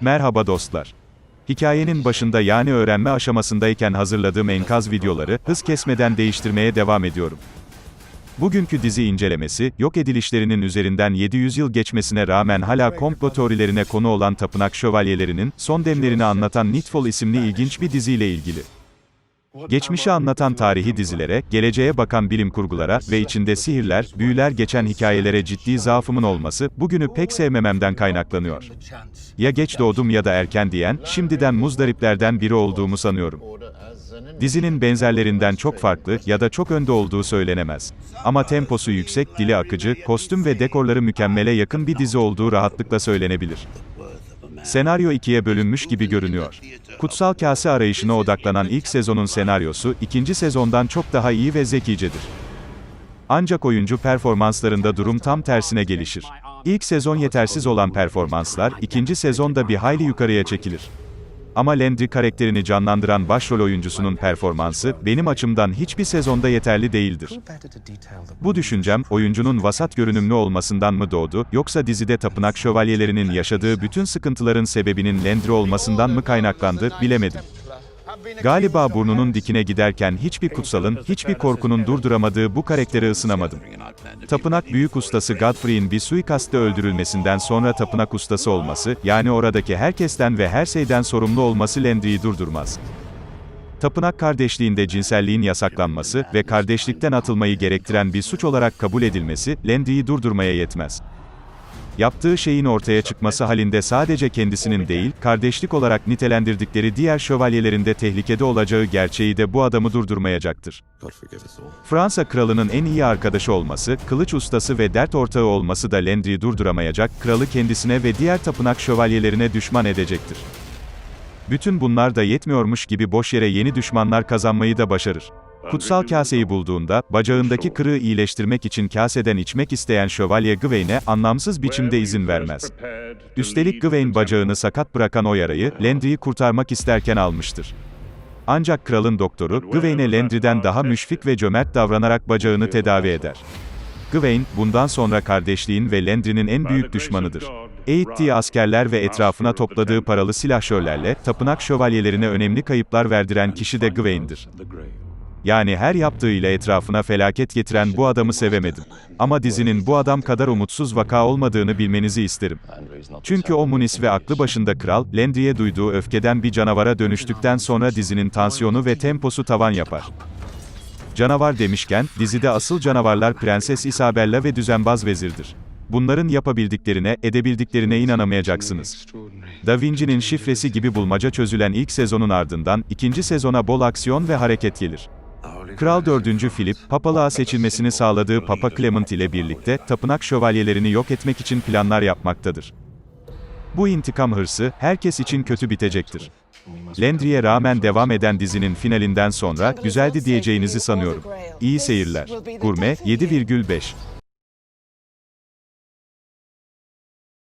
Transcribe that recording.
Merhaba dostlar. Hikayenin başında yani öğrenme aşamasındayken hazırladığım enkaz videoları, hız kesmeden değiştirmeye devam ediyorum. Bugünkü dizi incelemesi, yok edilişlerinin üzerinden 700 yıl geçmesine rağmen hala komplo teorilerine konu olan tapınak şövalyelerinin, son demlerini anlatan Nightfall isimli ilginç bir diziyle ilgili. Geçmişi anlatan tarihi dizilere, geleceğe bakan bilim kurgulara ve içinde sihirler, büyüler geçen hikayelere ciddi zaafımın olması, bugünü pek sevmememden kaynaklanıyor. Ya geç doğdum ya da erken diyen, şimdiden muzdariplerden biri olduğumu sanıyorum. Dizinin benzerlerinden çok farklı ya da çok önde olduğu söylenemez. Ama temposu yüksek, dili akıcı, kostüm ve dekorları mükemmele yakın bir dizi olduğu rahatlıkla söylenebilir. Senaryo ikiye bölünmüş gibi görünüyor. Kutsal Kase arayışına odaklanan ilk sezonun senaryosu, ikinci sezondan çok daha iyi ve zekicedir. Ancak oyuncu performanslarında durum tam tersine gelişir. İlk sezon yetersiz olan performanslar, ikinci sezonda bir hayli yukarıya çekilir. Ama Landry karakterini canlandıran başrol oyuncusunun performansı, benim açımdan hiçbir sezonda yeterli değildir. Bu düşüncem, oyuncunun vasat görünümlü olmasından mı doğdu, yoksa dizide tapınak şövalyelerinin yaşadığı bütün sıkıntıların sebebinin Landry olmasından mı kaynaklandı, bilemedim. Galiba burnunun dikine giderken hiçbir kutsalın, hiçbir korkunun durduramadığı bu karakteri ısınamadım. Tapınak büyük ustası Godfrey'in bir suikastte öldürülmesinden sonra tapınak ustası olması, yani oradaki herkesten ve her şeyden sorumlu olması Landry'i durdurmaz. Tapınak kardeşliğinde cinselliğin yasaklanması ve kardeşlikten atılmayı gerektiren bir suç olarak kabul edilmesi, Landry'i durdurmaya yetmez. Yaptığı şeyin ortaya çıkması halinde sadece kendisinin değil, kardeşlik olarak nitelendirdikleri diğer şövalyelerin de tehlikede olacağı gerçeği de bu adamı durdurmayacaktır. Fransa kralının en iyi arkadaşı olması, kılıç ustası ve dert ortağı olması da Landry'i durduramayacak, kralı kendisine ve diğer tapınak şövalyelerine düşman edecektir. Bütün bunlar da yetmiyormuş gibi boş yere yeni düşmanlar kazanmayı da başarır. Kutsal kaseyi bulduğunda, bacağındaki kırığı iyileştirmek için kaseden içmek isteyen şövalye Gwain'e anlamsız biçimde izin vermez. Üstelik Gwain bacağını sakat bırakan o yarayı, Landry'i kurtarmak isterken almıştır. Ancak kralın doktoru, Gwain'e Landry'den daha müşfik ve cömert davranarak bacağını tedavi eder. Gwain, bundan sonra kardeşliğin ve Landry'nin en büyük düşmanıdır. Eğittiği askerler ve etrafına topladığı paralı silahşörlerle, tapınak şövalyelerine önemli kayıplar verdiren kişi de Gwain'dir. Yani her yaptığıyla etrafına felaket getiren bu adamı sevemedim. Ama dizinin bu adam kadar umutsuz vaka olmadığını bilmenizi isterim. Çünkü o munis ve aklı başında kral, Landry'e duyduğu öfkeden bir canavara dönüştükten sonra dizinin tansiyonu ve temposu tavan yapar. Canavar demişken, dizide asıl canavarlar Prenses Isabella ve Düzenbaz Vezir'dir. Bunların yapabildiklerine, edebildiklerine inanamayacaksınız. Da Vinci'nin şifresi gibi bulmaca çözülen ilk sezonun ardından, ikinci sezona bol aksiyon ve hareket gelir. Kral 4. Philip, papalığa seçilmesini sağladığı Papa Clement ile birlikte, tapınak şövalyelerini yok etmek için planlar yapmaktadır. Bu intikam hırsı, herkes için kötü bitecektir. Landry'e rağmen devam eden dizinin finalinden sonra, güzeldi diyeceğinizi sanıyorum. İyi seyirler. Gurme, 7,5